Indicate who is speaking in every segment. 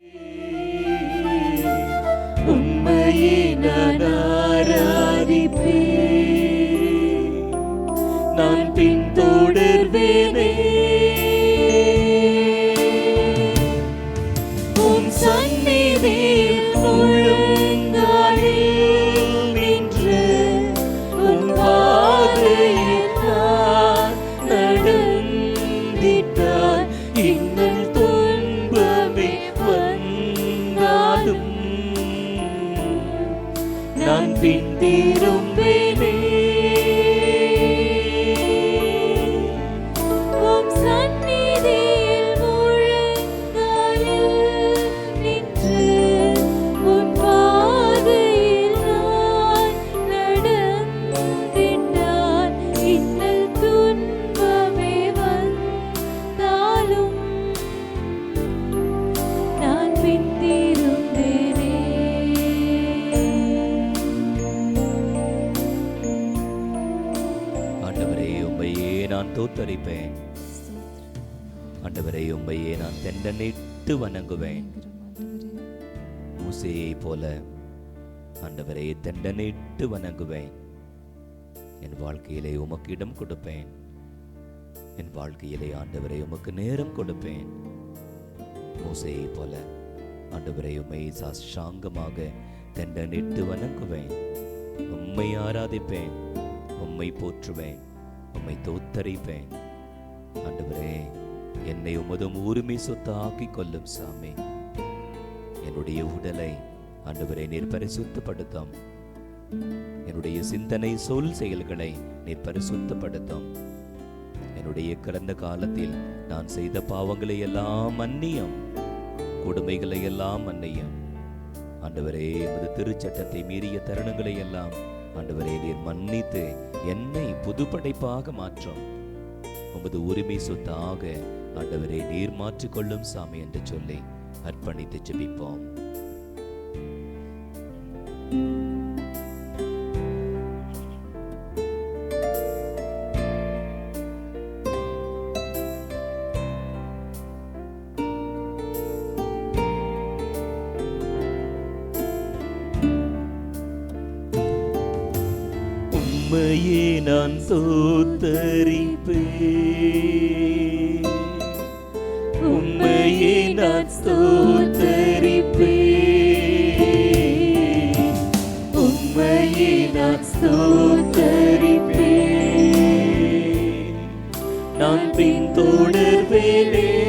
Speaker 1: உம்மையே நான் பின்
Speaker 2: திரும்பே
Speaker 1: ஆண்டவரை உண்மையே நான் தெண்டனிட்டு வணங்குவேன். மூசையை போல ஆண்டவரை தெண்டனிட்டு வணங்குவேன். என் வாழ்க்கையிலே உமக்கு இடம் கொடுப்பேன். என் வாழ்க்கையிலே ஆண்டவரை உமக்கு நேரம் கொடுப்பேன். மூசையை போல ஆண்டவரை உம்மை சாஷாங்கமாக தெண்டனிட்டு வணங்குவேன். உம்மை ஆராதிப்பேன் உம்மை போற்றுவேன் உம்மை தோத்தரிப்பேன். ஆண்டவரே என்னை உமதும் உரிமை சொத்தாக்கிக் கொள்ளும் சாமி. என்னுடைய உடலை அன்றுவரை நீர் பரிசுத்தப்படுத்தும். என்னுடைய சிந்தனை சொல் செயல்களை நீர் பரிசுத்தப்படுத்தும். என்னுடைய கடந்த காலத்தில் நான் செய்த பாவங்களை எல்லாம் மன்னியும். கொடுமைகளை எல்லாம் மன்னியும். ஆண்டவரே எமது திருச்சட்டத்தை மீறிய தருணங்களை எல்லாம் ஆண்டவரே நீர் மன்னித்து என்னை புதுப்படைப்பாக மாற்றும். உமது உரிமை சொத்தாக. ஆண்டவரை நீர் மாற்றிக்கொள்ளும் சாமி என்று சொல்லி அர்ப்பணித்து ஜெபிப்போம். உம்மையே நான் சோத்தரிப்பேன் உம்மையே நான் ஸ்தோத்தரிப்பேன் உம்மையே நான் ஸ்தோத்தரிப்பேன் நான் பின்தொடர்வேனே உம்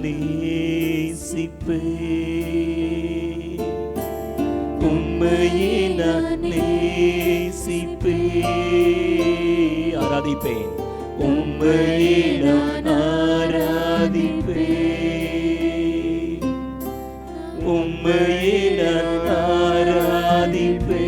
Speaker 1: நேசிப்பேன். உம்மையே நான் நேசிப்பேன். ஆராதிப்பேன். உம்மையே நான் ஆராதிப்பேன். உம்மையே நான் ஆராதிப்பேன்.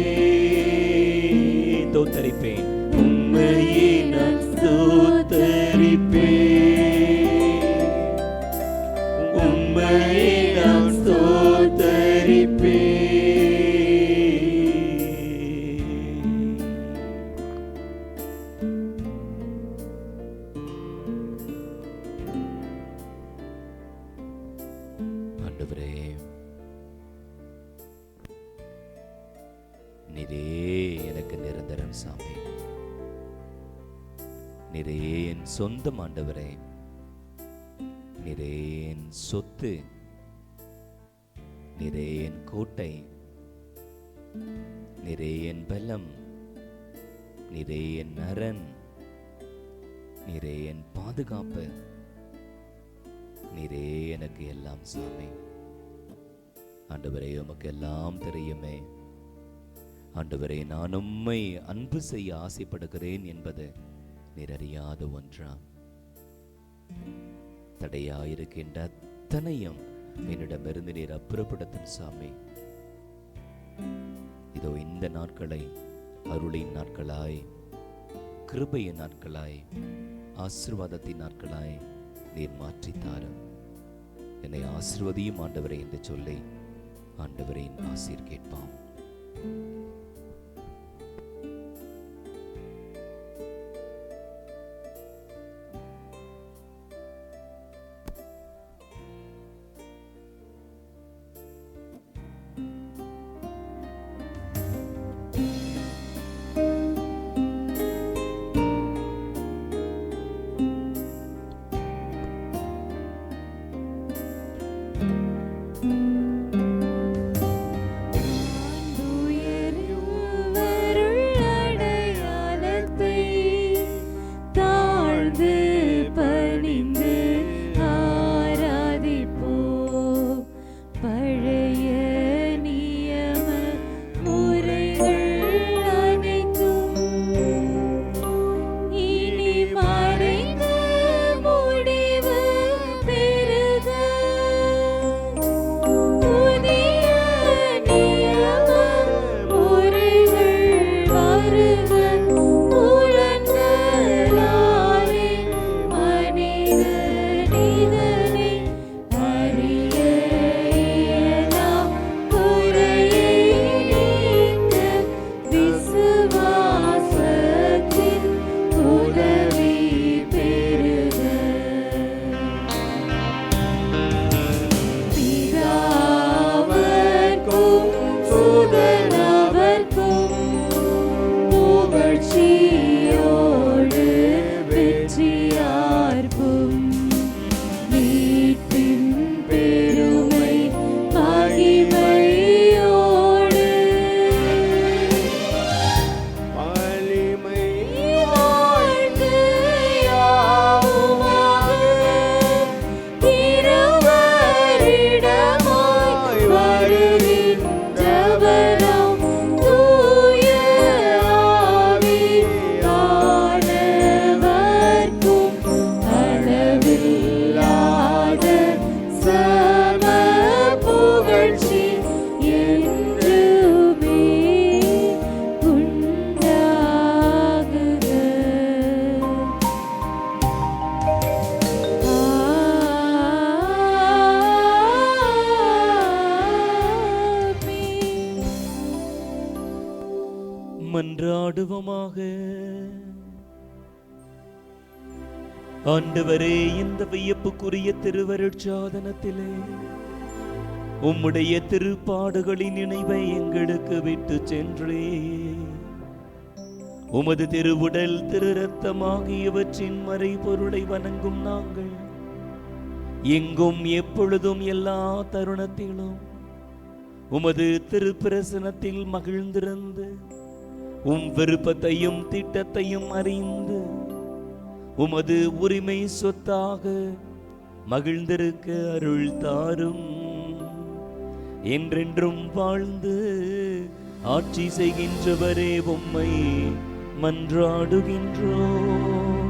Speaker 1: நிறைய என் சொந்தம் ஆண்டவரே. நிறைய என் சொத்து. நிறைய என் கோட்டை.
Speaker 2: நிறைய என் பலம். நிறைய என் நரன். நிறைய என் பாதுகாப்பு. நீரே எனக்கு எல்லாம் சாமி. ஆண்டவரே உமக்கு எல்லாம் தெரியுமே. ஆண்டவரே நான் உம்மை அன்பு செய்ய ஆசைப்படுகிறேன் என்பது. நீர் ஒன்றாம். ஒன்றா தடையாயிருக்கின்ற அத்தனையும் என்னிடமிருந்து நீர் அப்புறப்படுத்தும் சாமி. இதோ இந்த நாட்களை அருளின் நாட்களாய் கிருபையின் நாட்களாய் ஆசிர்வாதத்தின் நாட்களாய் நீர் மாற்றித் தாரும் என்னை ஆசிர்வதியும் ஆண்டவரை என்று சொல்லி ஆண்டவரின் ஆசீர் கேட்பாம் மன்றாடுவோமாக ஆண்டவரே இந்த வியப்புக்குரிய திருவருட்சாதனத்திலே உம்முடைய திருப்பாடுகளின் நினைவை எங்களுக்கு விட்டு சென்றே. உமது திருவுடல் திரு ரத்தம் ஆகியவற்றின் மறைபொருளை வணங்கும் நாங்கள் எங்கும் எப்பொழுதும் எல்லா தருணத்திலும் உமது திருப்பிரசனத்தில் மகிழ்ந்திருந்து உம் விருப்பத்தையும் திட்டத்தையும் அறிந்து உமது உரிமை சொத்தாக மகிழ்ந்திருக்க அருள் தாரும். என்றென்றும் வாழ்ந்து ஆட்சி செய்கின்றவரே உம்மை மன்றாடுகின்றோம்.